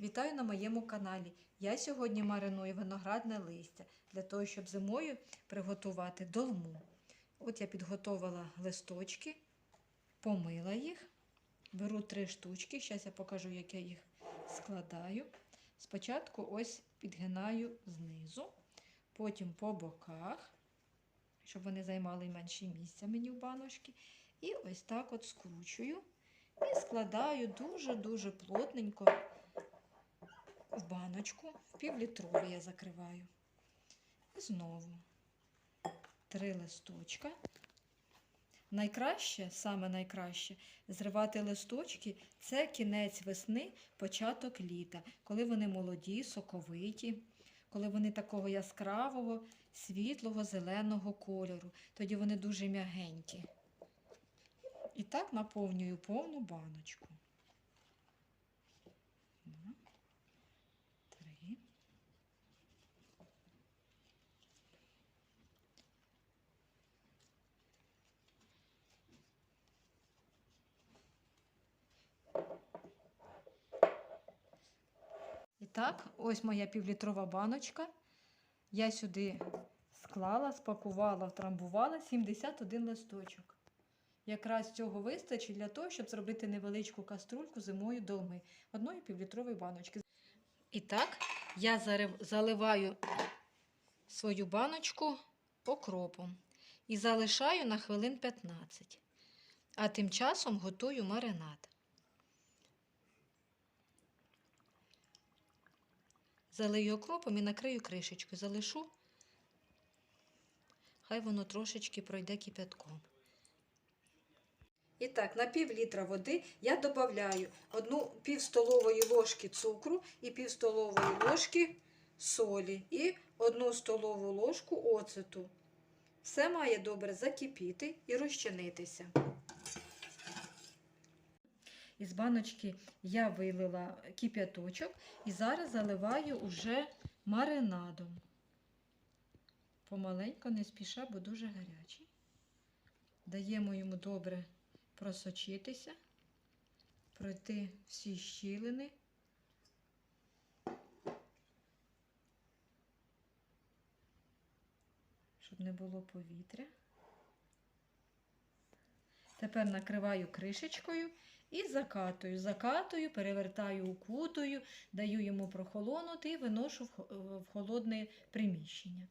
Вітаю на моєму каналі. Я сьогодні мариную виноградне листя для того, щоб зимою приготувати долму. От я підготувала листочки, помила їх, беру три штучки. Зараз я покажу, як я їх складаю. Спочатку ось підгинаю знизу, потім по боках, щоб вони займали менше місця мені в баночки. І ось так от скручую і складаю дуже-дуже плотненько в баночку, в півлітрову я закриваю. І знову три листочка. Найкраще, саме найкраще, зривати листочки це кінець весни, початок літа, коли вони молоді, соковиті, коли вони такого яскравого, світлого, зеленого кольору. Тоді вони дуже м'ягенькі. І так наповнюю повну баночку. Два, Три. І так, ось моя півлітрова баночка. Я сюди склала, спакувала, втрамбувала 71 листочок. Якраз цього вистачить для того, щоб зробити невеличку каструльку зимою долми одної півлітрової баночки. І так, я заливаю свою баночку окропом і залишаю на хвилин 15. А тим часом готую маринад. Залию окропом і накрию кришечкою. Залишу, хай воно трошечки пройде кипятком. І так, на пів літра води я додаю одну пів столової ложки цукру і пів столової ложки солі і одну столову ложку оцету. Все має добре закипіти і розчинитися. Із баночки я вилила кип'яточок і зараз заливаю уже маринадом. Помаленько, не спіша, бо дуже гарячий. Даємо йому добре просочитися, пройти всі щілини. Щоб не було повітря. Тепер накриваю кришечкою і закатую. Закатую, перевертаю укутую, даю йому прохолонути і виношу в холодне приміщення.